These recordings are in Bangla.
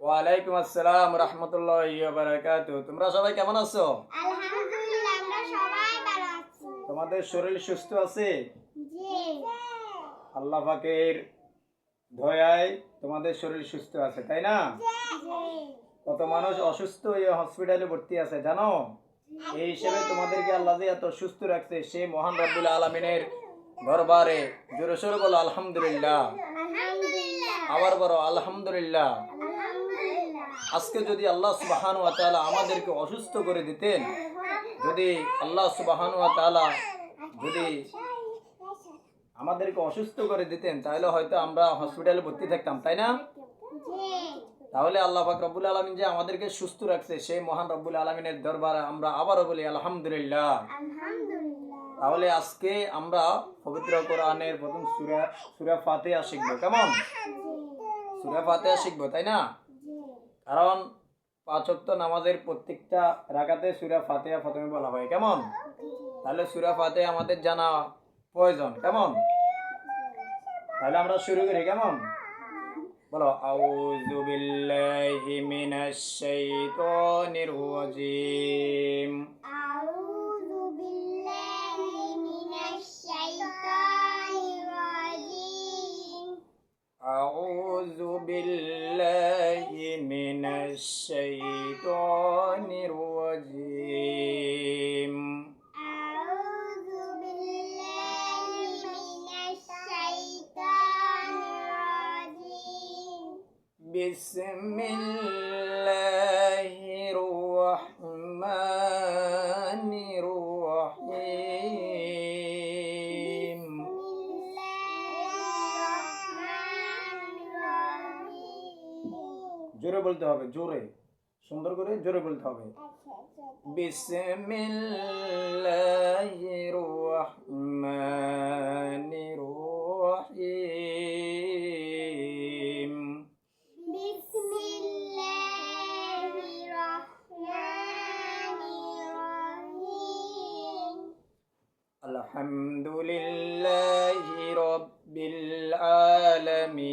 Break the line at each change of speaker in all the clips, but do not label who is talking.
ওয়ালাইকুম আসসালাম রহমতুল্লাহ বারাকাত তোমরা সবাই কেমন আছো? তোমাদের শরীর সুস্থ আছে? আল্লাহ পাকের দয়ায় তোমাদের শরীর সুস্থ আছে তাই না? কত মানুষ অসুস্থ হয়ে হসপিটালে ভর্তি আছে জানো? এই হিসেবে তোমাদেরকে আল্লাহ যে এত সুস্থ রাখছে সেই মহান রব্বুল আলমিনের দরবারে জোরে সোরে বলো আলহামদুলিল্লাহ। আবার বলো আলহামদুলিল্লাহ। আজকে যদি আল্লাহ সুবাহান ওয়া তাআলা আমাদেরকে অসুস্থ করে দিতেন যদি আল্লাহ সুবাহান ওয়া তাআলা যদি আমাদেরকে অসুস্থ করে দিতেন তাহলে হয়তো আমরা হসপিটালে ভর্তি থাকতাম তাই না? তাহলে আল্লাহ পাক রব্বুল আলমিন যে আমাদেরকে সুস্থ রাখছে সেই মহান রব্বুল আলমিনের দরবারে আমরা আবারও বলি আলহামদুলিল্লাহ। তাহলে আজকে আমরা পবিত্র কোরআনের প্রথম সুরা সুরা ফাতেহা শিখব, কেমন? সুরা ফাতেহা শিখব, তাই না? কারণ পাঁচক্ত নামাজের প্রত্যেকটা রাখাতে সুরা ফাতেহা প্রথমে বলা হয়, কেমন? তাহলে সুরা ফাতেহা আমাদের জানা প্রয়োজন, কেমন? তাহলে আমরা শুরু করি, কেমন? বলো, আউযু বিল্লাহি মিনাশ শাইতানির রাজিম। بالله من الشيطان الرجيم
أعوذ بالله من الشيطان الرجيم
بسم الله জোরে বলতে হবে জোরে সুন্দর করে জোরে বলতে হবে الحمد لله رب العالمين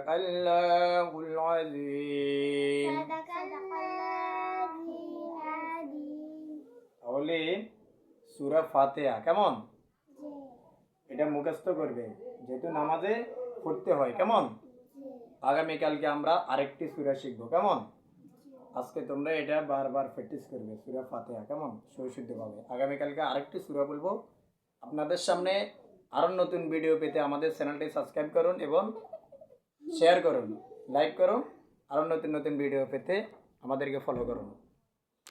صدق الله العظيم
صدق الله العظيم
তাহলে সুরা ফাতেহা কেমন
জি
এটা মুখস্থ করবে যেহেতু নামাজে পড়তে হয় কেমন
জি
আগামীকালকে আমরা আরেকটি সুরা শিখবো কেমন আজকে তোমরা এটা বারবার প্র্যাকটিস করবে সুরা ফাতেহা কেমন সৈশুদ্ধভাবে আগামীকালকে আরেকটি সুরা বলবো আপনাদের সামনে আরও নতুন ভিডিও পেতে আমাদের চ্যানেলটি সাবস্ক্রাইব করুন এবং শেয়ার করুন লাইক করুন আরও নতুন নতুন ভিডিও পেতে আমাদেরকে ফলো করুন।